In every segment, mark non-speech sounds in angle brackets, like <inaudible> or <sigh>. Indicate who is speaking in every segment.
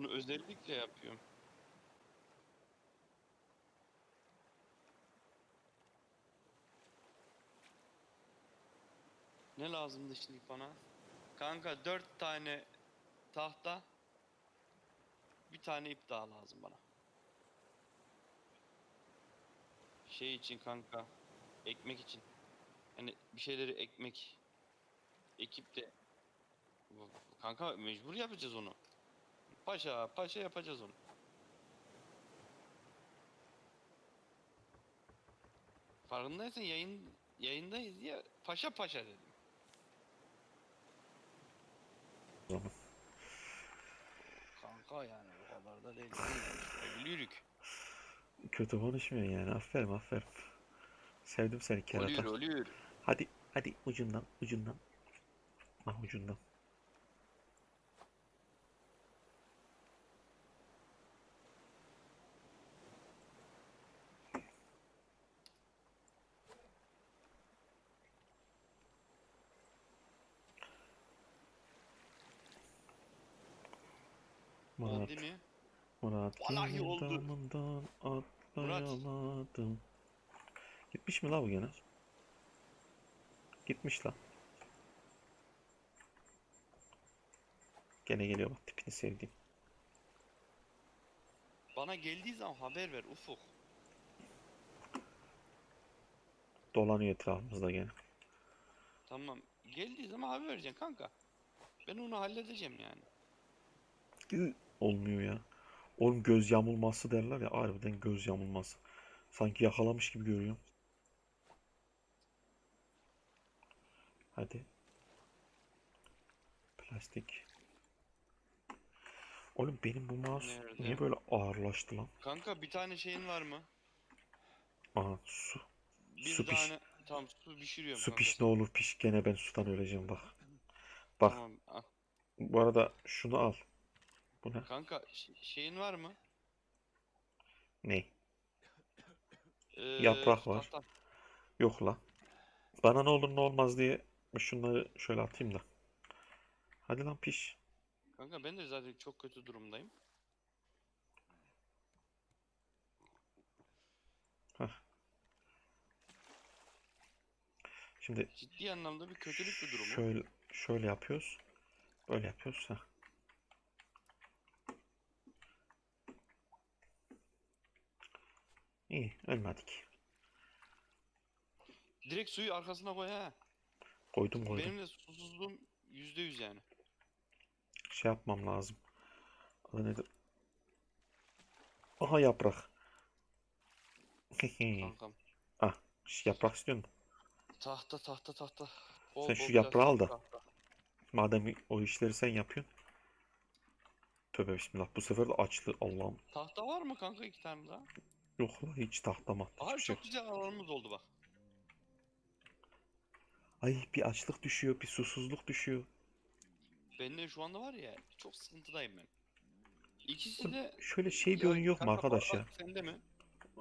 Speaker 1: Bunu özellikle yapıyorum. Ne lazımdı şimdi bana? Kanka dört tane tahta bir tane ip daha lazım bana. Şey için kanka ekmek için. Hani bir şeyleri ekmek ekip de kanka mecbur yapacağız onu. Paşa paşa yapacağız onu. Farkındaysan yayın yayındayız ya paşa paşa dedim. Kanka yani o kadar da değil. Ölürük.
Speaker 2: Kötü konuşmuyor yani. Aferin aferin. Sevdim seni
Speaker 1: Ölür
Speaker 2: kerata.
Speaker 1: ölür.
Speaker 2: Hadi hadi ucundan ucundan. Ah ucundan. Murat,
Speaker 1: Oldu?
Speaker 2: Murat
Speaker 1: Vallahi oldu.
Speaker 2: damından atlayamadım. Gitmiş mi la bu gene? Gitmiş la. Gene geliyor bak tipini sevdiğim.
Speaker 1: Bana geldiği zaman haber ver Ufuk.
Speaker 2: Dolanıyor etrafımızda gene.
Speaker 1: Tamam. Geldiği zaman haber vereceksin kanka. Ben onu halledeceğim yani.
Speaker 2: Olmuyor ya. Oğlum göz yamulması derler ya harbiden göz yamulması. Sanki yakalamış gibi görüyorum. Hadi. Plastik. Oğlum benim bu mouse
Speaker 1: Nerede?
Speaker 2: niye böyle ağırlaştı lan?
Speaker 1: Kanka bir tane şeyin var mı?
Speaker 2: Aha su.
Speaker 1: Bir
Speaker 2: Su piş.
Speaker 1: tane tam su pişiriyorum
Speaker 2: Su
Speaker 1: kanka.
Speaker 2: piş ne olur piş gene ben sudan öleceğim bak. Bak
Speaker 1: Tamam.
Speaker 2: bu arada şunu al. Bu ne?
Speaker 1: Kanka ş- şeyin var mı?
Speaker 2: Ne?
Speaker 1: Ee,
Speaker 2: Yaprak var.
Speaker 1: tahta.
Speaker 2: Yok la. Bana ne olur ne olmaz diye şunları şöyle atayım da. Hadi lan piş.
Speaker 1: Kanka ben de zaten çok kötü durumdayım.
Speaker 2: Şimdi
Speaker 1: Ciddi anlamda bir kötülük bir durum. o.
Speaker 2: şöyle şöyle yapıyoruz. Böyle yapıyoruz. Heh. İyi, ölmedik.
Speaker 1: Direkt suyu arkasına koy ha.
Speaker 2: Koydum koydum.
Speaker 1: Benim de susuzluğum yüzde yüz yani.
Speaker 2: Şey yapmam lazım. Adı nedir? Aha yaprak.
Speaker 1: Kankam. <laughs>
Speaker 2: ah, şu yaprak istiyor musun?
Speaker 1: Tahta tahta tahta. Bol
Speaker 2: Sen
Speaker 1: bol
Speaker 2: şu yaprağı al da.
Speaker 1: tahta.
Speaker 2: Madem o işleri sen yapıyorsun. Tövbe bismillah. Bu sefer de açlı Allah'ım.
Speaker 1: Tahta var mı kanka iki tane daha?
Speaker 2: Yok la hiç tahtama.
Speaker 1: Aha
Speaker 2: hiçbir şey
Speaker 1: çok güzel alanımız oldu bak.
Speaker 2: Ay bir açlık düşüyor, bir susuzluk düşüyor.
Speaker 1: Bende şu anda var ya çok sıkıntıdayım ben. İkisi de...
Speaker 2: Şöyle şey bir
Speaker 1: Ya
Speaker 2: oyun yok mu
Speaker 1: kanka,
Speaker 2: arkadaş ya?
Speaker 1: bardak Sende mi?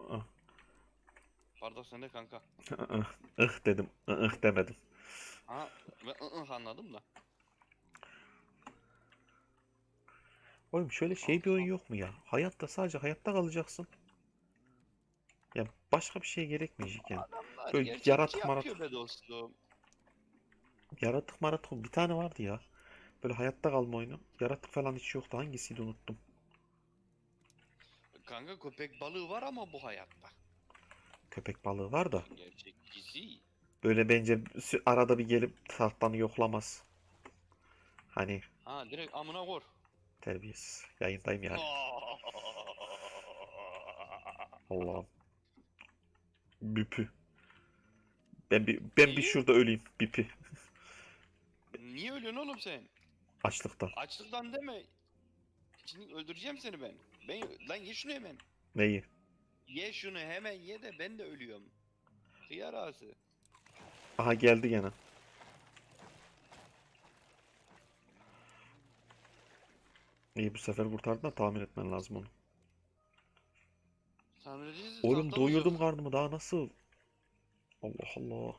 Speaker 2: Ah,
Speaker 1: Bardak sende kanka.
Speaker 2: ah, ıh dedim, ıh demedim.
Speaker 1: Ha ben ı ı anladım da.
Speaker 2: Oğlum şöyle şey bir oyun yok mu ya? Hayatta sadece hayatta kalacaksın. Ya başka bir şey gerekmeyecek yani.
Speaker 1: Adamlar
Speaker 2: Böyle
Speaker 1: gerçekçi
Speaker 2: yaratık
Speaker 1: yapıyor
Speaker 2: maratık.
Speaker 1: be dostum.
Speaker 2: Yaratık maratık bir tane vardı ya. Böyle hayatta kalma oyunu. Yaratık falan hiç yoktu. Hangisiydi unuttum.
Speaker 1: Kanka köpek balığı var ama bu hayatta.
Speaker 2: Köpek balığı var da.
Speaker 1: Gerçekçisi.
Speaker 2: Böyle bence sü- arada bir gelip tahtanı yoklamaz. Hani
Speaker 1: Ha direkt amına kor.
Speaker 2: terbiyesiz. Yayındayım yani. <laughs> Allah'ım. Büpü. Ben bir ben bir
Speaker 1: Neyi?
Speaker 2: şurada öleyim. Bipi.
Speaker 1: Niye ölüyorsun oğlum sen?
Speaker 2: Açlıktan.
Speaker 1: Açlıktan deme. Şimdi öldüreceğim seni ben. Ben lan ye şunu hemen.
Speaker 2: Neyi?
Speaker 1: Ye şunu hemen ye de ben de ölüyorum. Hıyar ağası.
Speaker 2: Aha geldi gene. İyi bu sefer kurtardın da tamir etmen lazım onu. Oğlum
Speaker 1: tahtamız
Speaker 2: doyurdum
Speaker 1: yok.
Speaker 2: karnımı daha nasıl? Allah Allah.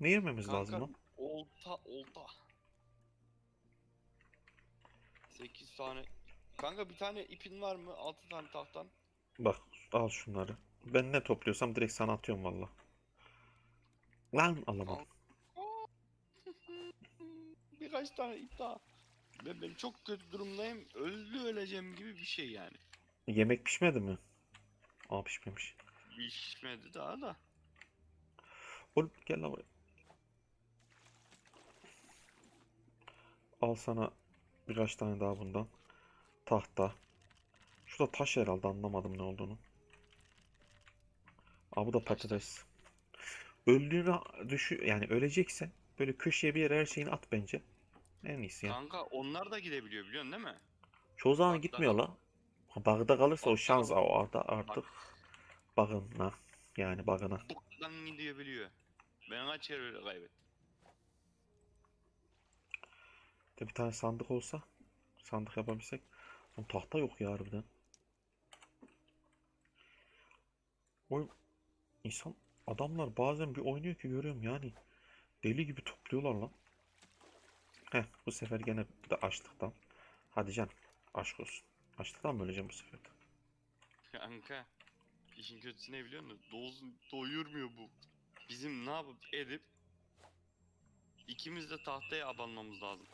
Speaker 2: Ne yememiz lazım
Speaker 1: Kanka,
Speaker 2: lan?
Speaker 1: Olta olta. 8 tane Kanka bir tane ipin var mı? Altı tane tahtan.
Speaker 2: Bak al şunları. Ben ne topluyorsam direkt sana atıyorum valla. Lan alamam. <laughs>
Speaker 1: Birkaç tane ip daha. Ben, ben çok kötü durumdayım. Öldü öleceğim gibi bir şey yani.
Speaker 2: Yemek pişmedi mi? Aa pişmemiş.
Speaker 1: Pişmedi daha da.
Speaker 2: Oğlum gel lan buraya. Al sana birkaç tane daha bundan. Tahta. Şurada taş herhalde anlamadım ne olduğunu. Aa bu da patates. Öldüğünü düşü yani öleceksen böyle köşeye bir yere her şeyini at bence. En iyisi ya.
Speaker 1: Kanka onlar da gidebiliyor biliyorsun değil mi?
Speaker 2: Çoğu zaman
Speaker 1: Bak,
Speaker 2: gitmiyor la. Bug'da kalırsa o şans
Speaker 1: bak.
Speaker 2: orada artık bug'ına yani bug'ına.
Speaker 1: Buktan gidebiliyor. Ben kaç öyle kaybettim.
Speaker 2: De bir tane sandık olsa sandık yapabilsek. Oğlum tahta yok ya harbiden. Oy insan adamlar bazen bir oynuyor ki görüyorum yani deli gibi topluyorlar lan. Heh bu sefer gene bir de açlıktan. Hadi can aşk olsun. Açlıktan mı öleceğim bu sefer?
Speaker 1: Kanka. İşin kötüsü ne biliyor musun? Doğuzun, doyurmuyor bu. Bizim ne yapıp edip ikimiz de tahtaya abanmamız lazım.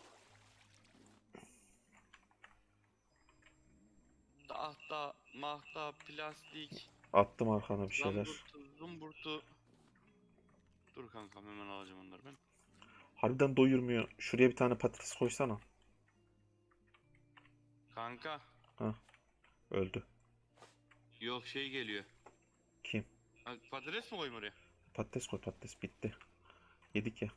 Speaker 1: Tahta, mahta, plastik,
Speaker 2: Attım arkana bir şeyler.
Speaker 1: zamburtu, zumburtu. Dur kankam hemen alacağım onları ben.
Speaker 2: Harbiden doyurmuyor. Şuraya bir tane patates koysana.
Speaker 1: Kanka.
Speaker 2: Öldü.
Speaker 1: Yok şey geliyor.
Speaker 2: Kim?
Speaker 1: Ha, Patates mi koyayım oraya?
Speaker 2: Patates koy patates bitti. Yedik ya.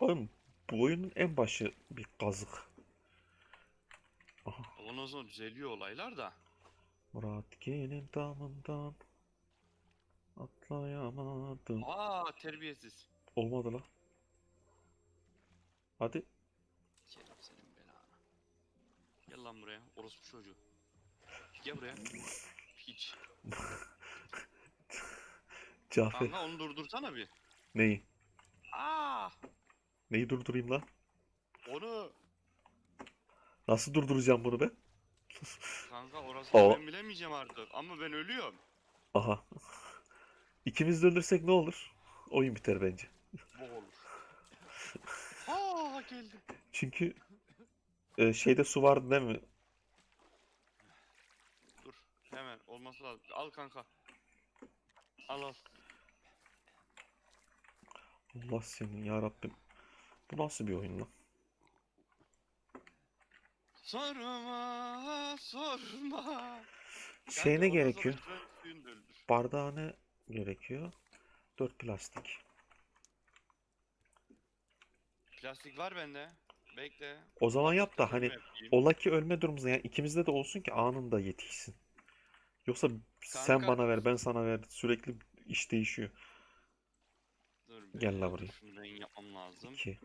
Speaker 2: Oğlum bu oyunun en başı bir kazık. Aha
Speaker 1: Ondan sonra düzeliyor olaylar da.
Speaker 2: Murat gelin damından atlayamadım.
Speaker 1: Aa terbiyesiz.
Speaker 2: Olmadı la. Hadi
Speaker 1: Senin senin belanı. Gel lan buraya. Orospu çocuğu. Gel buraya. Hiç.
Speaker 2: Cafer.
Speaker 1: Kanka onu durdursana bir.
Speaker 2: Neyi?
Speaker 1: Aa!
Speaker 2: Neyi durdurayım la?
Speaker 1: Onu
Speaker 2: Nasıl durduracağım bunu ben?
Speaker 1: kanka orasını
Speaker 2: O-
Speaker 1: ben bilemeyeceğim artık ama ben ölüyorum.
Speaker 2: Aha. İkimiz de ölürsek ne olur? Oyun biter bence.
Speaker 1: Bu olur. Aa geldim.
Speaker 2: Çünkü e, şeyde su vardı değil mi?
Speaker 1: Dur hemen olması lazım. Al kanka. Al al.
Speaker 2: Allah senin ya Rabbim. Bu nasıl bir oyun lan?
Speaker 1: Sorma sorma.
Speaker 2: Şey ne gerekiyor? Bardağa ne gerekiyor? 4 plastik.
Speaker 1: Plastik var bende. Bekle.
Speaker 2: O zaman yap da hani ola ki ölme durumunda yani ikimizde de olsun ki anında yetişsin. Yoksa sen
Speaker 1: Kanka-
Speaker 2: bana ver ben sana ver sürekli iş değişiyor.
Speaker 1: Dur bir
Speaker 2: Gel la buraya.
Speaker 1: Şunu ben yapmam lazım.
Speaker 2: 2.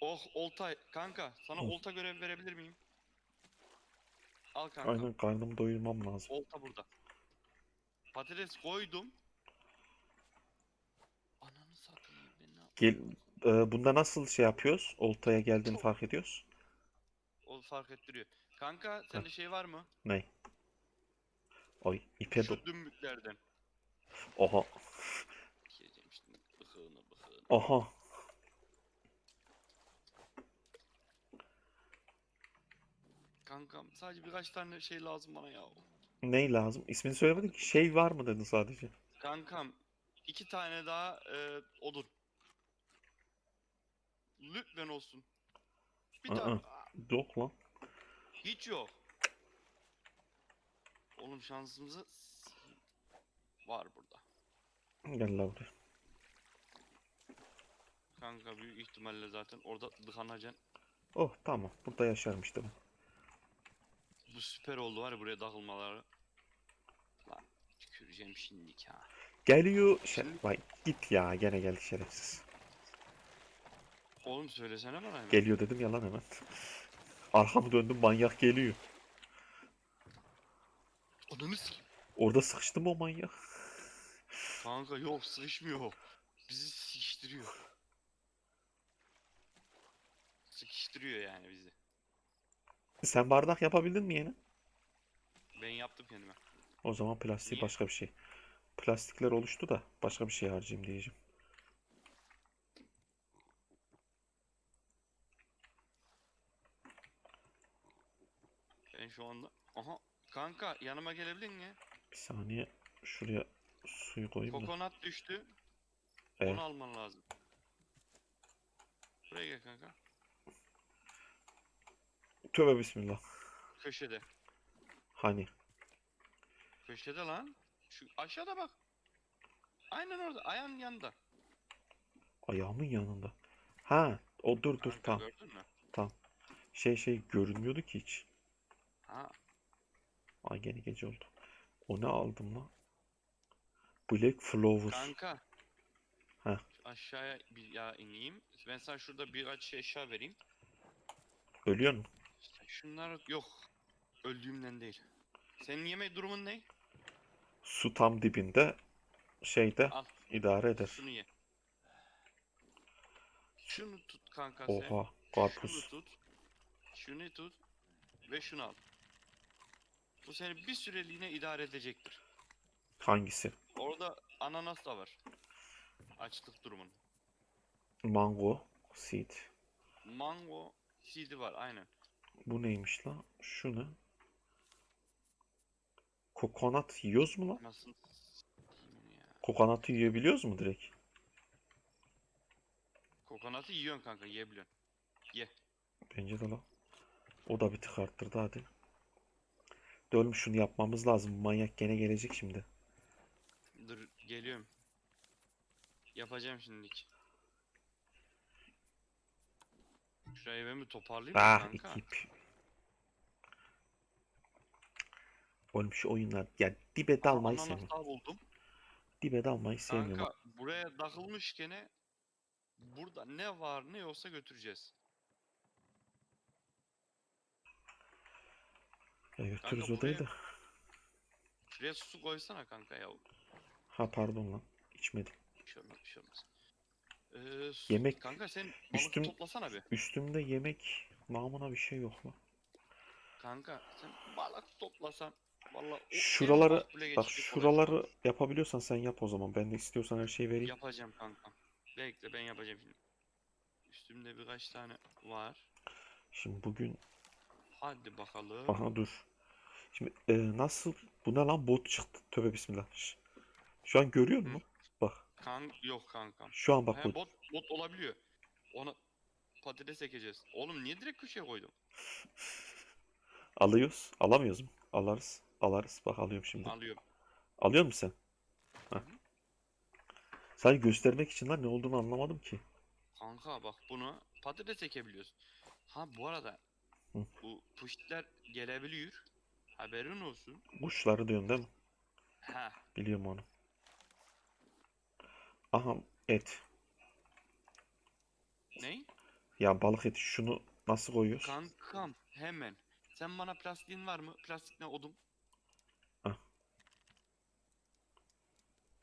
Speaker 1: Oh olta kanka sana
Speaker 2: Hı.
Speaker 1: olta görev verebilir miyim? Al kanka.
Speaker 2: Aynen karnımı doyurmam lazım.
Speaker 1: Olta burada. Patates koydum. Ananı satayım ben ne?
Speaker 2: Gel, e, bunda nasıl şey yapıyoruz? Oltaya geldiğini
Speaker 1: Çok-
Speaker 2: fark ediyoruz.
Speaker 1: O fark ettiriyor. Kanka sende şey var mı?
Speaker 2: Ne? Oy ipe do.
Speaker 1: Şu dümbüklerden.
Speaker 2: Oha.
Speaker 1: Gireceğim şimdi bıkığını bıkığını.
Speaker 2: Oha.
Speaker 1: Kankam sadece birkaç tane şey lazım bana ya.
Speaker 2: Ney lazım? İsmini söylemedin ki. Şey var mı dedin sadece.
Speaker 1: Kankam iki tane daha e, odun. Lütfen olsun. Bir
Speaker 2: Aa.
Speaker 1: tane.
Speaker 2: Yok lan.
Speaker 1: Hiç yok. Oğlum şansımızı var burada.
Speaker 2: Gel la buraya.
Speaker 1: Kanka büyük ihtimalle zaten orada dıkanacaksın.
Speaker 2: Oh tamam. Burada yaşarım işte ben.
Speaker 1: Bu süper oldu var ya buraya takılmaları. Lan tüküreceğim şimdi ha.
Speaker 2: Geliyor. Şer Vay git ya gene geldi şerefsiz.
Speaker 1: Oğlum söylesene bana hemen.
Speaker 2: Geliyor dedim yalan hemen. Arkamı döndüm manyak geliyor.
Speaker 1: Ananı sikeyim.
Speaker 2: Orada sıkıştım o manyak.
Speaker 1: Kanka yok sıkışmıyor. Bizi sikiştiriyor. sıkıştırıyor yani bizi.
Speaker 2: Sen bardak yapabildin mi yeni?
Speaker 1: Ben yaptım kendime.
Speaker 2: O zaman plastik
Speaker 1: Niye?
Speaker 2: başka bir şey. Plastikler oluştu da başka bir şey harcayayım diyeceğim.
Speaker 1: Ben şu anda... Aha kanka yanıma gelebilir mi?
Speaker 2: Bir saniye şuraya suyu koyayım da.
Speaker 1: Kokonat düştü.
Speaker 2: Evet.
Speaker 1: Onu alman lazım. Buraya gel kanka.
Speaker 2: Tövbe bismillah.
Speaker 1: Köşede.
Speaker 2: Hani
Speaker 1: Köşede lan. Şu aşağıda bak. Aynen orada. Ayağın yanında.
Speaker 2: ayağımın yanında. Ha, o dur dur
Speaker 1: Kanka,
Speaker 2: tamam.
Speaker 1: Gördün mü?
Speaker 2: Şey şey görünmüyordu ki hiç.
Speaker 1: Ha.
Speaker 2: Ay gene gece oldu. O ne aldım lan? Black Flower.
Speaker 1: Kanka.
Speaker 2: Heh.
Speaker 1: Aşağıya bir ya ineyim. Ben sana şurada birkaç şey eşya vereyim.
Speaker 2: Ölüyor?
Speaker 1: İşte şunlar yok. Öldüğümden değil. Senin yeme durumun ne?
Speaker 2: Su tam dibinde şeyde
Speaker 1: Al.
Speaker 2: idare eder.
Speaker 1: Şunu ye. Şunu tut kanka sen.
Speaker 2: Oha,
Speaker 1: Şunu
Speaker 2: karpuz.
Speaker 1: tut. Şunu tut. Ve şunu al. Bu seni bir süreliğine idare edecektir.
Speaker 2: Hangisi?
Speaker 1: Orada ananas da var. Açlık durumun.
Speaker 2: Mango seed.
Speaker 1: Mango seed'i var aynen.
Speaker 2: Bu neymiş lan? Şu ne? Kokonat yiyoruz mu lan?
Speaker 1: Nasıl.
Speaker 2: Kokonatı yiyebiliyoruz mu direkt?
Speaker 1: Kokonatı yiyorsun kanka yiyebiliyorsun. Ye.
Speaker 2: Bence de lan. O da bir tık arttırdı hadi. Dölüm şunu yapmamız lazım. Bu Manyak gene gelecek şimdi.
Speaker 1: Dur geliyorum. Yapacağım şimdilik. Şurayı ben bir toparlayayım mı
Speaker 2: Ah
Speaker 1: kanka?
Speaker 2: iki ip. Oğlum şu oyunlar ya dibe dalmayı
Speaker 1: Ananas
Speaker 2: sevmiyorum.
Speaker 1: buldum.
Speaker 2: Dibe dalmayı sevmiyorum.
Speaker 1: Kanka buraya takılmış gene burada ne var ne yoksa götüreceğiz.
Speaker 2: Ya götürürüz
Speaker 1: Kanka
Speaker 2: odayı
Speaker 1: buraya-
Speaker 2: da.
Speaker 1: Şuraya su koysana kanka ya.
Speaker 2: Ha pardon lan. İçmedim.
Speaker 1: Bir şey olmaz bir şey olmaz. Ee, su-
Speaker 2: Yemek-
Speaker 1: Kanka sen balık
Speaker 2: üstüm-
Speaker 1: toplasana bir.
Speaker 2: Üstümde yemek namına bir şey yok lan.
Speaker 1: Kanka sen balık toplasan vallahi o en
Speaker 2: Şuraları bak
Speaker 1: geçecek
Speaker 2: şuraları
Speaker 1: olay.
Speaker 2: yapabiliyorsan sen yap o zaman. Ben de istiyorsan her şeyi vereyim.
Speaker 1: yapacağım kanka. Bekle ben yapacağım şimdi. Üstümde birkaç tane var.
Speaker 2: Şimdi bugün
Speaker 1: Hadi bakalım.
Speaker 2: aha dur. Şimdi e, nasıl bu ne lan bot çıktı. Tövbe bismillah. Şu an görüyor musun? Bak.
Speaker 1: Kan yok kankam.
Speaker 2: Şu an bak
Speaker 1: He,
Speaker 2: bot.
Speaker 1: bot bot olabiliyor. Ona patates ekeceğiz. Oğlum niye direkt köşeye koydum? <laughs>
Speaker 2: Alıyoruz. Alamıyoruz mu? Alarız. Alarız. Bak alıyorum şimdi.
Speaker 1: Alıyorum.
Speaker 2: Alıyor musun sen? Heh. Sadece göstermek için lan ne olduğunu anlamadım ki.
Speaker 1: Kanka bak bunu patates ekebiliyoruz. Ha bu arada
Speaker 2: Hı.
Speaker 1: bu puştler gelebiliyor. Haberin olsun.
Speaker 2: Kuşları diyorsun değil mi?
Speaker 1: Ha
Speaker 2: Biliyorum onu. Aha et.
Speaker 1: ne?
Speaker 2: Ya balık eti şunu nasıl koyuyoruz?
Speaker 1: Kankam hemen. Sen bana plastiğin var mı? Plastik ne odun?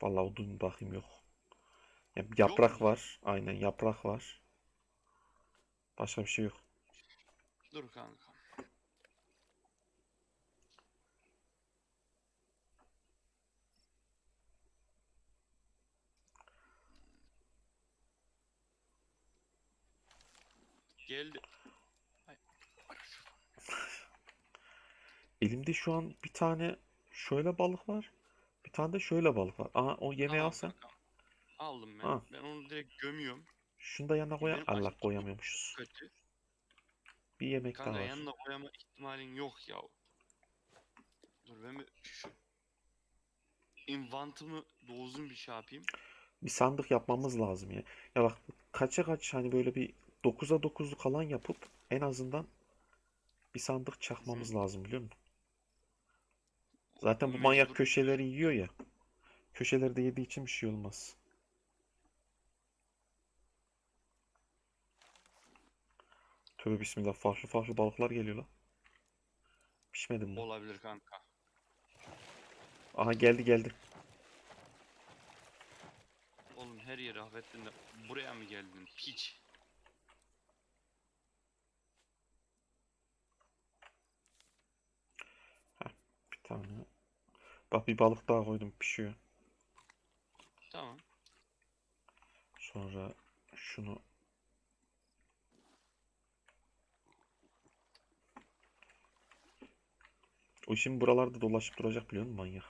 Speaker 2: Vallahi odun bakayım yok. Ya, yaprak
Speaker 1: mu?
Speaker 2: var. Aynen yaprak var. Başka bir şey yok.
Speaker 1: Dur kanka. Geldi. Ay.
Speaker 2: Elimde şu an bir tane şöyle balık var. Bir tane de şöyle balık var. Aha o yemeği
Speaker 1: Tamam
Speaker 2: alsan.
Speaker 1: kankam. Aldım ben.
Speaker 2: Ha.
Speaker 1: Ben onu direkt gömüyorum.
Speaker 2: Şunu da yanına.
Speaker 1: Benim
Speaker 2: Allah
Speaker 1: açtığım
Speaker 2: koyamıyormuşuz.
Speaker 1: Kötü.
Speaker 2: Bir yemek daha
Speaker 1: Kanka
Speaker 2: var.
Speaker 1: yanına koyama ihtimalin yok ya. Dur ben bir şu invantımı dozun bir şey yapayım.
Speaker 2: Bir sandık yapmamız lazım ya. Ya bak kaça kaç hani böyle bir 9'a 9'luk kalan yapıp en azından bir sandık çakmamız lazım biliyor musun? Zaten bu manyak köşeleri yiyor ya. Köşeleri de yediği için bir şey olmaz. Tövbe bismillah farklı farklı balıklar geliyor lan. Pişmedi mi?
Speaker 1: Olabilir kanka.
Speaker 2: Aha geldi geldi.
Speaker 1: Oğlum her yeri affettin de buraya mı geldin? Piç.
Speaker 2: Tane. Bak bir balık daha koydum pişiyor.
Speaker 1: Tamam.
Speaker 2: Sonra şunu O şimdi buralarda dolaşıp duracak biliyor musun manyak?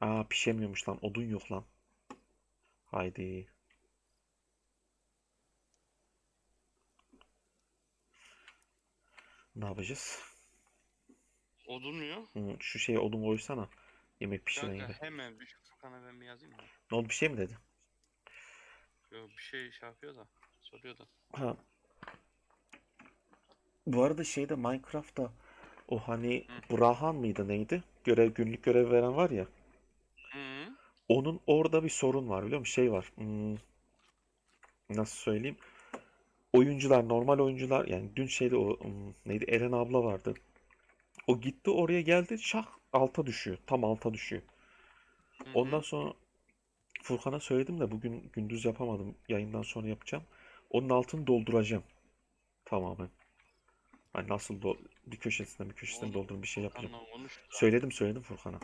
Speaker 2: Aa pişemiyormuş lan. Odun yok lan. Haydi. Ne yapacağız?
Speaker 1: Odunmuyor.
Speaker 2: Hı, şu şeye odun koysana. Yemek
Speaker 1: Kanka
Speaker 2: de.
Speaker 1: hemen bir Furkan'a ben bir yazayım mı?
Speaker 2: Ne oldu bir şey mi dedi?
Speaker 1: Yo bir şey şey yapıyor da. Soruyor da.
Speaker 2: Ha. Bu arada şeyde Minecraft'ta o hani Brahan mıydı neydi? Görev günlük görev veren var ya.
Speaker 1: Hı.
Speaker 2: Onun orada bir sorun var biliyor musun? Şey var. hmm, nasıl söyleyeyim? Oyuncular, normal oyuncular yani dün şeyde o hmm, neydi? Eren abla vardı. O gitti oraya geldi şah alta düşüyor. Tam alta düşüyor.
Speaker 1: Hı
Speaker 2: Ondan sonra Furkan'a söyledim de bugün gündüz yapamadım. Yayından sonra yapacağım. Onun altını dolduracağım. Tamamen. Hani nasıl do bir köşesinde bir köşesinde
Speaker 1: Oğlum,
Speaker 2: doldurup bir şey yapacağım. Söyledim söyledim Furkan'a.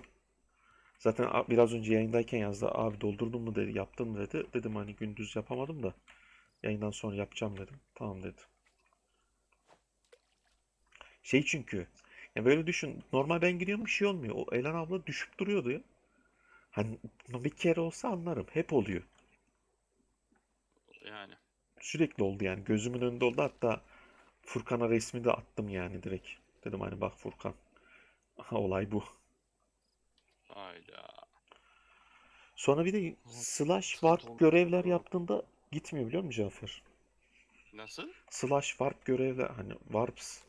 Speaker 2: Zaten biraz önce yayındayken yazdı. Abi doldurdun mu dedi. Yaptın mı dedi. Dedim hani gündüz yapamadım da yayından sonra yapacağım dedim. Tamam dedi. Şey çünkü ya böyle düşün. Normal ben giriyorum bir şey olmuyor. O Elen abla düşüp duruyordu ya. Hani bir kere olsa anlarım. Hep oluyor.
Speaker 1: Yani.
Speaker 2: Sürekli oldu yani. Gözümün önünde oldu. Hatta Furkan'a resmi de attım yani direkt. Dedim hani bak Furkan. Aha, olay bu.
Speaker 1: Hayda.
Speaker 2: Sonra bir de slash warp görevler yaptığında gitmiyor biliyor musun Cafer?
Speaker 1: Nasıl?
Speaker 2: Slash warp görevler hani warps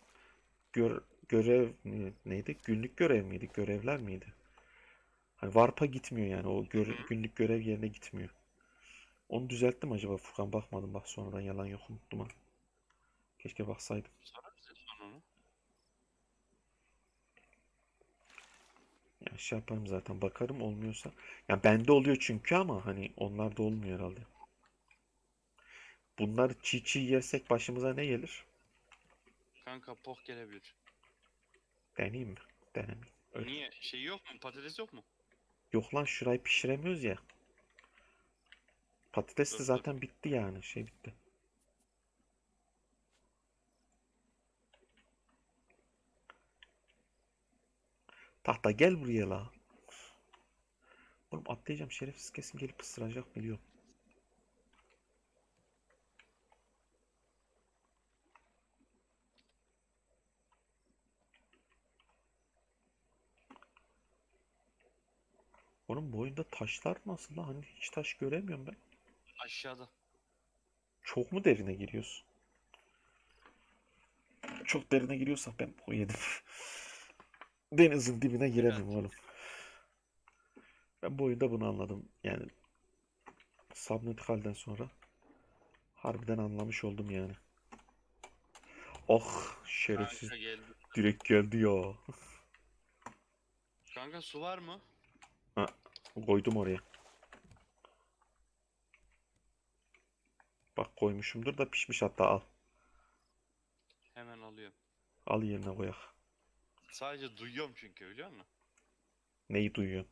Speaker 2: gör, görev ne- neydi? Günlük görev miydi? Görevler miydi? Hani warp'a gitmiyor yani o gör- günlük görev yerine gitmiyor. Onu düzelttim acaba Furkan bakmadım bak sonradan yalan yok unuttum ha. Keşke baksaydım. Ya şey yaparım zaten bakarım olmuyorsa. Ya bende oluyor çünkü ama hani onlarda olmuyor herhalde. Bunlar çiğ çiğ yersek başımıza ne gelir?
Speaker 1: Kanka poh gelebilir.
Speaker 2: Deneyeyim mi? Denemeyeyim. Öyle.
Speaker 1: Niye? Şey yok mu? Patates yok mu?
Speaker 2: Yok lan şurayı pişiremiyoruz ya. Patates de
Speaker 1: dur.
Speaker 2: zaten bitti yani. Şey bitti. Tahta gel buraya la. Oğlum atlayacağım şerefsiz kesin gelip ısıracak biliyorum. Onun boyunda taşlar nasıl lan? Hani hiç taş göremiyorum ben.
Speaker 1: Aşağıda.
Speaker 2: Çok mu derine giriyorsun? Çok derine giriyorsak ben bu yedim. <laughs> Denizin dibine giremem
Speaker 1: Evet.
Speaker 2: oğlum. Ben bu oyunda bunu anladım. Yani Subnautical'den sonra harbiden anlamış oldum yani. Oh şerefsiz
Speaker 1: geldi.
Speaker 2: direkt geldi ya.
Speaker 1: Kanka su var mı?
Speaker 2: Koydum oraya. Bak koymuşumdur da pişmiş hatta al.
Speaker 1: Hemen alıyorum.
Speaker 2: Al yerine koyak.
Speaker 1: Sadece duyuyorum çünkü biliyor musun?
Speaker 2: Neyi duyuyorsun?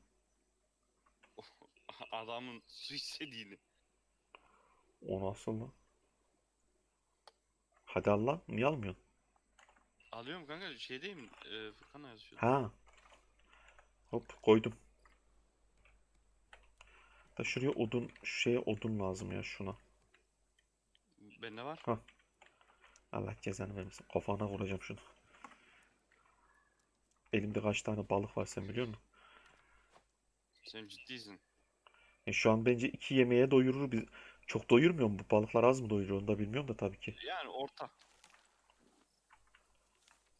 Speaker 2: <laughs>
Speaker 1: Adamın su istediğini.
Speaker 2: O nasıl lan? Hadi Allah niye almıyorsun?
Speaker 1: Alıyorum kanka şeydeyim. E, Furkan'a yazıyor.
Speaker 2: Ha. Hop koydum. Da şuraya odun, şu şeye odun lazım ya şuna.
Speaker 1: Bende var.
Speaker 2: Allah cezanı vermesin. Kafana vuracağım şunu. Elimde kaç tane balık var sen biliyor musun?
Speaker 1: Sen ciddisin.
Speaker 2: E şu an bence iki yemeğe doyurur. Biz... Çok doyurmuyor mu bu balıklar az mı doyuruyor onu da bilmiyorum da tabii ki.
Speaker 1: Yani orta.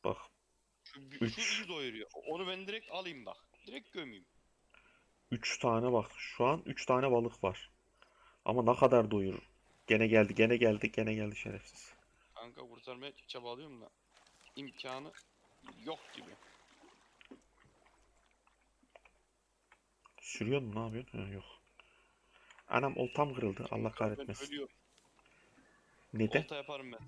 Speaker 2: Bak
Speaker 1: Şu,
Speaker 2: Üç.
Speaker 1: şu iyi doyuruyor. Onu ben direkt alayım bak. Direkt gömeyim.
Speaker 2: 3 tane bak. Şu an 3 tane balık var. Ama ne kadar doyurur? Gene geldi, gene geldi, gene geldi şerefsiz.
Speaker 1: Kanka kurtarmaya çabalıyorum da. imkanı yok gibi.
Speaker 2: Sürüyor mu? Ne yapıyorsun? Ha, yok. Anam oltam kırıldı. Allah kahretmesin.
Speaker 1: ölüyorum.
Speaker 2: Neden?
Speaker 1: Olta yaparım ben.